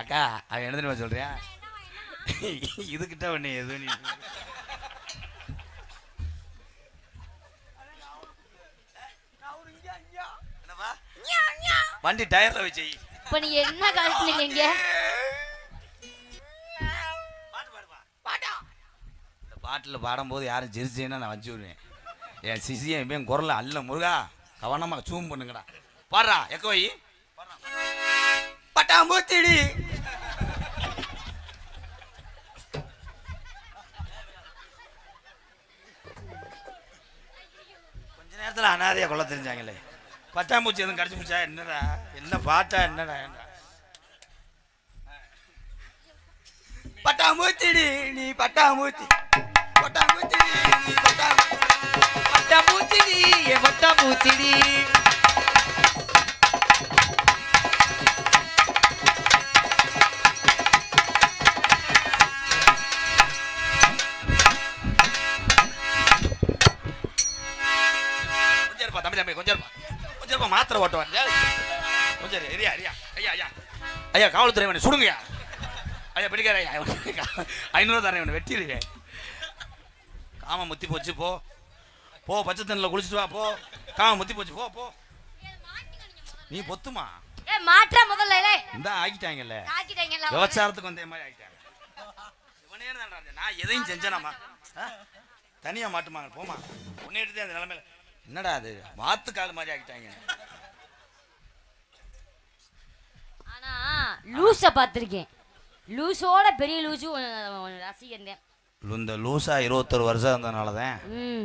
அக்கா அவன் என்ன தெரியுமா சொல்றியா? இதுகிட்ட ஒண்ணு எது நீ? வண்டி டயர்ல வச்சு இப்ப நீங்க என்ன கழட்டுனீங்க இந்த பாட்டில் பாடும்போது யாரும் சிரிச்சேன்னா நான் வச்சு விடுவேன். என் சிசியன் என் குரல்ல அல்ல முருகா. கவனமா சூம் பண்ணுங்கடா. பாடுறா எக்கோ வை பட்டாம்பூச்சிடி கொஞ்ச நேரத்தில் அனாதையா கொள்ள தெரிஞ்சாங்களே. பட்டாம்பூச்சி எதுவும் கடிச்சு பிடிச்சா என்னடா? என்ன பாட்டா என்னடா? என்ன பட்டாம்பூச்சிடி நீ பட்டாம்பூச்சி பட்டாம்பூச்சிடி நீ பட்டாம்பூச்சி பட்டாம்பூச்சிடி என் மாத்திரை ஓட்டுவான். கொஞ்சம் இரியா இரியா. ஐயா ஐயா. ஐயா காவல்துறை இவனை சுடுங்கய்யா. ஐயா பிடிக்காத ஐயா. ஐநூறு தரேன் இவனை வெட்டிடுவேன் காம முத்தி போச்சு போ. போ பச்சை தண்ணில் குளிச்சுட்டு வா போ. காம முத்தி போச்சு போ போ. நீ பொத்துமா? மாற்றா முதல்ல இந்த ஆக்கிட்டாங்கல்ல. விபச்சாரத்துக்கு வந்த மாதிரி ஆகிட்டாங்க இவனே. நான் எதையும் செஞ்சேனாமா தனியா மாட்டுமாங்க போமா உன்னை எடுத்து அந்த நிலைமையில என்னடா அது? வாத்து கால் மாதிரி ஆகிட்டாங்க லூஸ பாத்திருக்கேன் லூஸோட பெரிய லூசு ரசிகன் தான் இந்த லூசா இருபத்தொரு வருஷம் இருந்தனால தான்.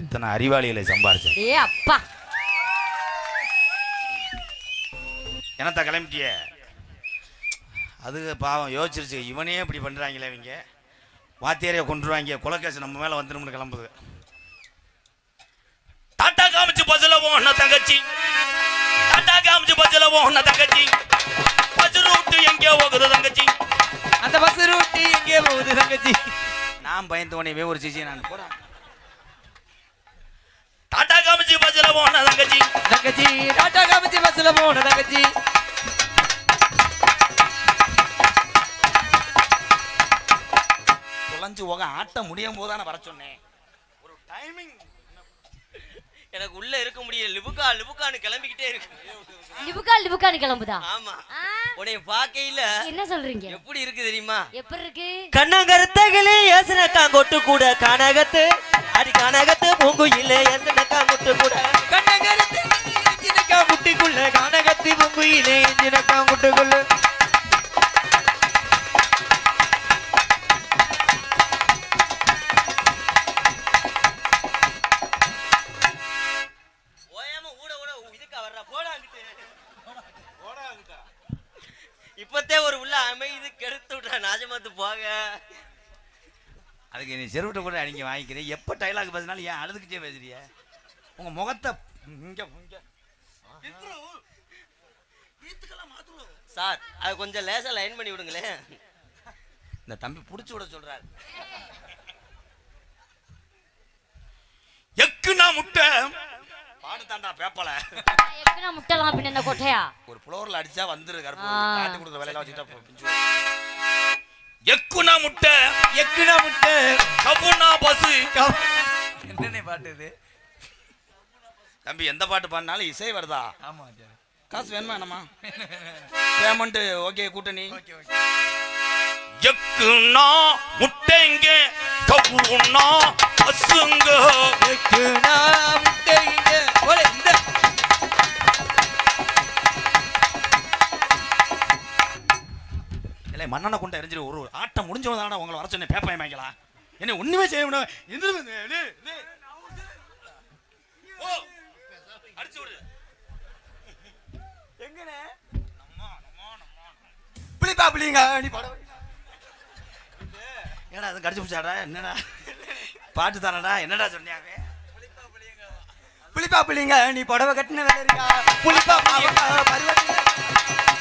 இத்தனை அறிவாளிகளை சம்பாரிச்சேன் ஏ அப்பா. என்னத்தா கிளம்பிட்டியே? அது பாவம் யோசிச்சிருச்சு. இவனே இப்படி பண்ணுறாங்களே இவங்க. வாத்தியாரைய கொண்டுருவாங்க குலக்கேசு நம்ம மேலே வந்துரும்னு கிளம்புது. டாட்டா காமிச்சு பஸ்ஸில் போன தங்கச்சி. டாட்டா காமிச்சு பஸ்ஸில் போன தங்கச்சி. எங்கே போகுது தங்கச்சி? நான் பயந்து உடனே ஒரு சிசியை நான் போறேன் டாட்டா காமிச்சு பஸ்ஸில் போன தங்கச்சி. தங்கச்சி டாட்டா காமிச்சு பஸ்ல போன தங்கச்சி. தொலைஞ்சு போக ஆட்ட முடியும் போது தானே வர சொன்னேன். ஒரு டைமிங் எனக்கு உள்ள இருக்க முடியல. லிபுக்கா லிபுக்கான்னு கிளம்பிக்கிட்டே இருக்கு. லிபுக்கா லிபுக்கான்னு கிளம்புதா? ஆமா. ஆ, உன்னைய பார்க்கையில என்ன சொல்றீங்க? எப்படி இருக்கு தெரியுமா? எப்படி இருக்கு? கண்ணங்கருத்தகளே யோசனக்கா கொட்டு கூட கனகத்து அடி கனகத்து பூங்குயில யோசனக்கா கொட்டு கூட கண்ணகரத்து இஞ்சினக்கா முட்டிக்குள்ள கானகத்தி பொங்குயிலே இஞ்சினக்கா முட்டுக்குள்ள. விட்றா நாஜமாத்து போக அதுக்கு நீ செருவிட்ட கூட அடிங்க வாங்கிக்கிறேன். எப்போ டைலாக் பேசினாலும் ஏன் அழுதுகிட்டே பேசுறிய? உங்க முகத்தை இங்க இங்க. சார் அது கொஞ்சம் லேசா லைன் பண்ணி விடுங்களேன். இந்த தம்பி புடிச்சு விட சொல்றாரு. எக்குனா முட்டை பாடு தாண்டா பேப்பல எப்படின்னா முட்டலாம் அப்படின்னு என்ன கொட்டையா? ஒரு புலவரில் அடிச்சா வந்துரு கருப்பு. காட்டி கொடுக்குற வேலையில வச்சுட்டா பிஞ்சு. எக்குனா முட்டை எக்குனா முட்டை. கவுனா பசு. என்னென்ன பாட்டு இது? தம்பி எந்த பாட்டு பாடினாலும் இசை வருதா? ஆமா காசு வேணுமா என்னம்மா? பேமெண்ட் ஓகே கூட்டணி. எக்குனா முட்டைங்க கவுனா பசுங்க. எக்குனா முட்டை இங்க போல இந்த இல்லை மண்ணெண்ணை கொண்டு எரிஞ்சிரு ஒரு ஆட்டம் முடிஞ்சவன் தானே உங்களை வர சொன்னேன் பேப்பர் வாங்கிக்கலாம் என்ன ஒண்ணுமே செய்ய. ஓ, அடிச்சு விடு. எங்கண்ணே? நம்மா, நம்மா, நம்மா. புளிப்பா புளிங்க நீ படம் என்னடா அது கடிச்சு பிடிச்சாடா என்னடா பாட்டு தானடா என்னடா சொன்னியாவே புளிப்பா புளிங்க நீ புடவை கட்டின வேலை இருக்கா? புளிப்பா புளிங்க பருவத்தில்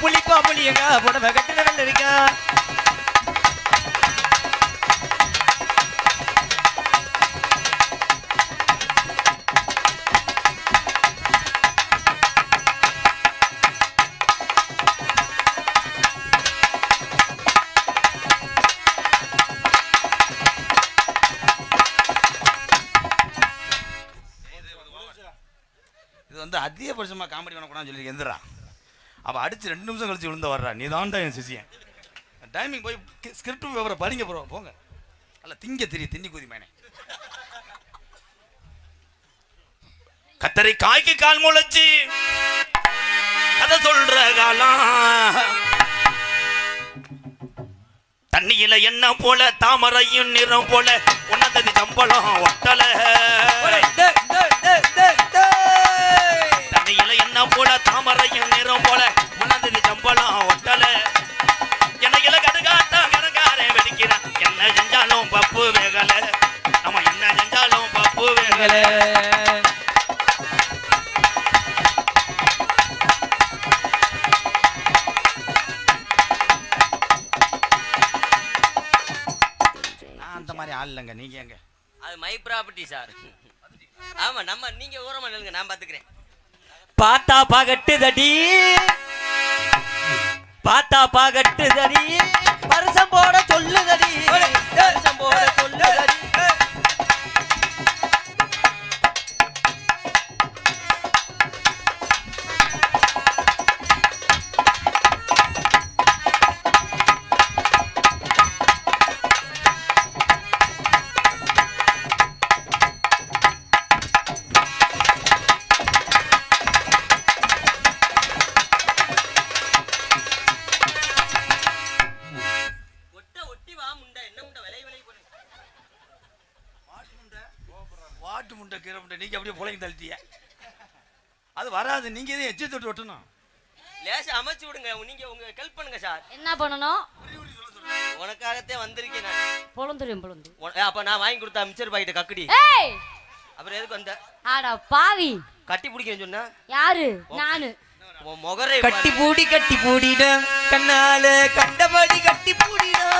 புளிப்பா புளியங்க புடவை கட்டுன வேலை இருக்கா? இது வந்து அதிகபட்சமாக காமெடி பண்ணக்கூடாதுன்னு சொல்லி எந்திரா. அவள் அடித்து ரெண்டு நிமிஷம் கழிச்சு விழுந்து வர்றா. நீ தான் என் சிசியன் டைமிங் போய் ஸ்கிரிப்ட் விவரம் படிங்க போகிறோம் போங்க. அல்ல திங்க தெரிய திண்டி குதி மேனே. கத்தரை காய்க்கு கால் முளைச்சி கதை சொல்ற காலம் தண்ணியில என்ன போல தாமரையும் நிறம் போல உன்னதது சம்பளம் ஒட்டல. தண்ணியில என்ன போல தாமரையின் நிறம் போல உன்னதது சம்பளம் ஒட்டல. எண்ணெயில கடுகாட்டம் கரகாரன் வெடிக்கிறான். என்ன செஞ்சாலும் பப்பு வேகல. நம்ம என்ன செஞ்சாலும் பப்பு வேகல. மகளே. நான் அந்த மாதிரி ஆள் இல்லைங்க நீங்க எங்க? அது மை ப்ராப்பர்ட்டி சார் ஆமா நம்ம நீங்க ஓரமா நில்லுங்க நான் பாத்துக்கிறேன். பாத்தா பாகட்டுதடி. பாத்தா பாகட்டுதடி. வருஷம் போட சொல்லுதடி. வருஷம் போட அது நீங்க எதையும் எச்சி தொட்டு ஒட்டணும்? லேசா அமைச்சு விடுங்க. நீங்க உங்க ஹெல்ப் பண்ணுங்க சார் என்ன பண்ணணும்? உனக்காகத்தே வந்திருக்கேன் நான். பொழுந்துரும் பொழுந்து உன- அப்ப நான் வாங்கி கொடுத்த மிச்சர் பாக்கெட் கக்குடி. ஏய்! அப்புறம் எதுக்கு வந்த? ஆடா பாவி. கட்டி பிடிக்கிறேன்னு சொன்னா? யாரு? நானு. உன் முகரே கட்டி பூடி கட்டி பூடிடும் கண்ணால கண்டபடி கட்டி பூடிடும்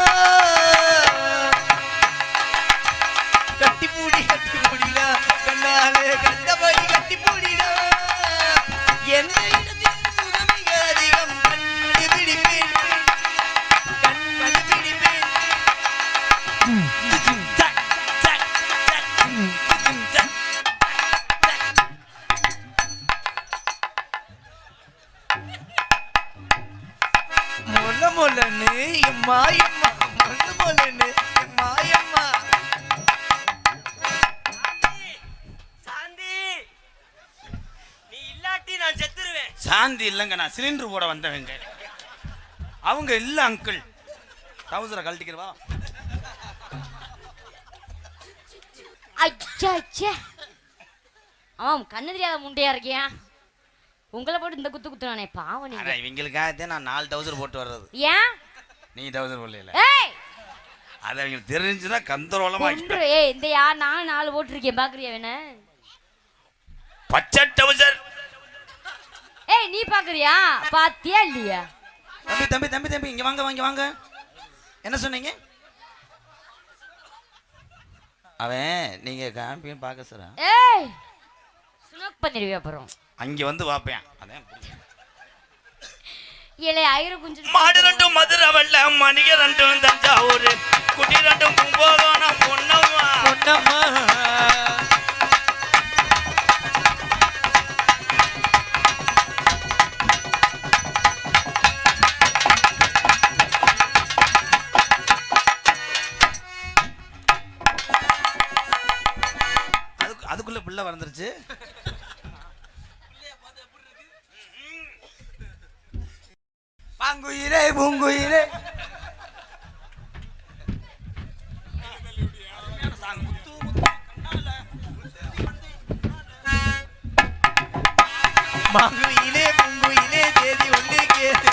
கட்டி பூடி கட்டி மொல்லன்னு எம்மா எம்மா மொல்ல மொல்லன்னு எம்மா எம்மா சாந்தி நீ இல்லாட்டி நான் செத்துருவேன். சாந்தி இல்லைங்க நான் சிலிண்டர் போட வந்தவங்க. அவங்க இல்ல அங்கிள் டவுசரை கழட்டிக்கிறவா ஐயா ஐயா அவன் கண்ணு தெரியாத முண்டையா இருக்கியா? உங்களை போட்டு இந்த குத்து குத்துனானே பாவம் நீங்க. இவங்களுக்காகத்தான் நான் நாலு டவுசர் போட்டு வர்றது. ஏன்? நீ டவுசர் போடல ஏய்! அது அவங்களுக்கு தெரிஞ்சுன்னா கந்தரோலமா கொன்று. ஏய் இந்த யா நான் நாலு போட்டிருக்கேன் பாக்குறியா வேண பச்சை டவுசர் ஏய் நீ பாக்குறியா? பாத்தியா இல்லையா? தம்பி தம்பி தம்பி தம்பி இங்க வாங்க வாங்க வாங்க. என்ன சொன்னீங்க? அவன் நீங்க காம்பியும் பார்க்க சார் ஏய்! சுனக் பண்ணிருவியா அப்புறம்? அங்க வந்து பார்ப்பேன் அதான். ஏலே ஐயரு குஞ்சு மாடு ரெண்டும் மதுரை வெள்ளம் மணிக ரெண்டும் தஞ்சாவூர். குட்டி ரெண்டும் கும்பகோணம் பொன்னம்மா. பொன்னம்மா. பங்குயிரே பூங்குயிரே. மங்குயிலே பூங்குயிலே தேதி ஒன்று கேது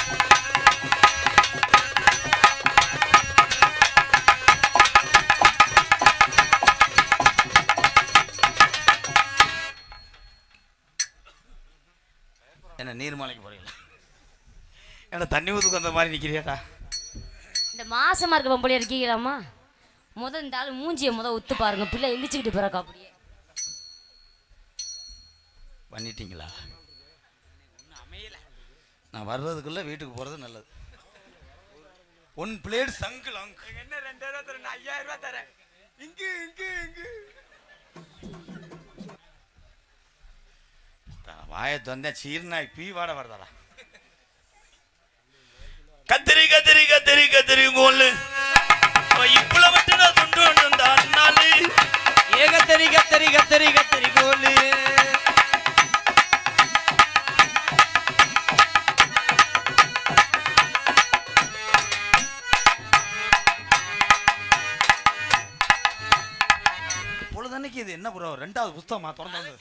என்ன நீர்மலைக்கு போறீங்க? என்ன தண்ணி ஊத்துக்கு வந்த மாதிரி நிக்கிறியாடா? இந்த மாசமா இருக்க பொம்பளையா இருக்கீங்களாம்மா? முத இந்த ஆளு மூஞ்சிய முத உத்து பாருங்க. பிள்ளை இழிச்சுக்கிட்டு பிறக்கா அப்படியே. பண்ணிட்டீங்களா? நான் வர்றதுக்குள்ள வீட்டுக்கு போறது நல்லது. ஒன் பிளேட் சங்கிள் அங்கு. என்ன ரெண்டாயிரம் தரேன் ஐயாயிரம் ரூபாய் தரேன். இங்கு இங்கு இங்கு. வாயை தொந்த சீர்நாய் பீ வாட வருதாடா. கத்திரி கத்திரி கத்திரி கத்திரி கோல்லு இப்பல விட்டு நான் துண்டு வந்த அண்ணாலு ஏ கத்தரி கத்தரி கத்தரி கத்தரி கோலு பொழுதன்னைக்கு இது என்ன ப்ரோ ரெண்டாவது புஸ்தகமா திறந்து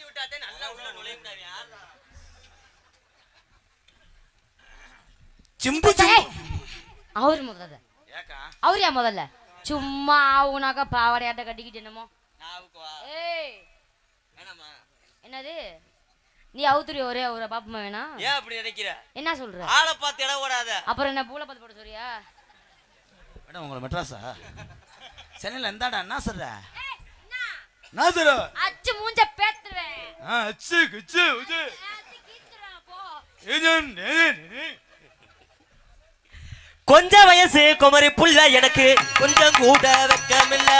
சிம்பு சிம்பு அவரு முதல்ல. அவரு ஏன் முதல்ல? சும்மா ஆவுனாக்கா பாவாடையாட்ட கட்டிக்கிட்டு என்னமோ. ஏய். என்னது? நீ அவுத்துரி ஒரே ஒரு பாப்பமா வேணா. ஏன் அப்படி நினைக்கிற என்ன சொல்ற? ஆளை பார்த்து இடம் ஓடாத அப்புறம் என்ன பூல பார்த்து போட சொல்றியா? மேடம் உங்களை மெட்ராஸா? சென்னையில் எந்தாடா என்ன சொல்ற? என்ன சொல்ற அச்சு மூஞ்ச பேத்துருவேன். ஆ அச்சு குச்சு உச்சு. ஏஜன் ஏஜன் கொஞ்ச வயசு குமரி புள்ள எனக்கு கொஞ்சம் கூட வெக்கமில்ல.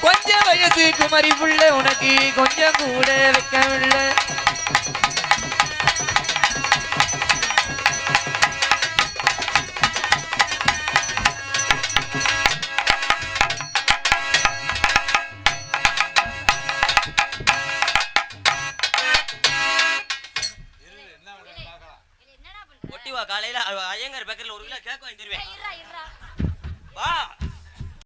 கொஞ்ச வயசு குமரி புள்ள உனக்கு கொஞ்சம் கூட வெக்கமில்லை.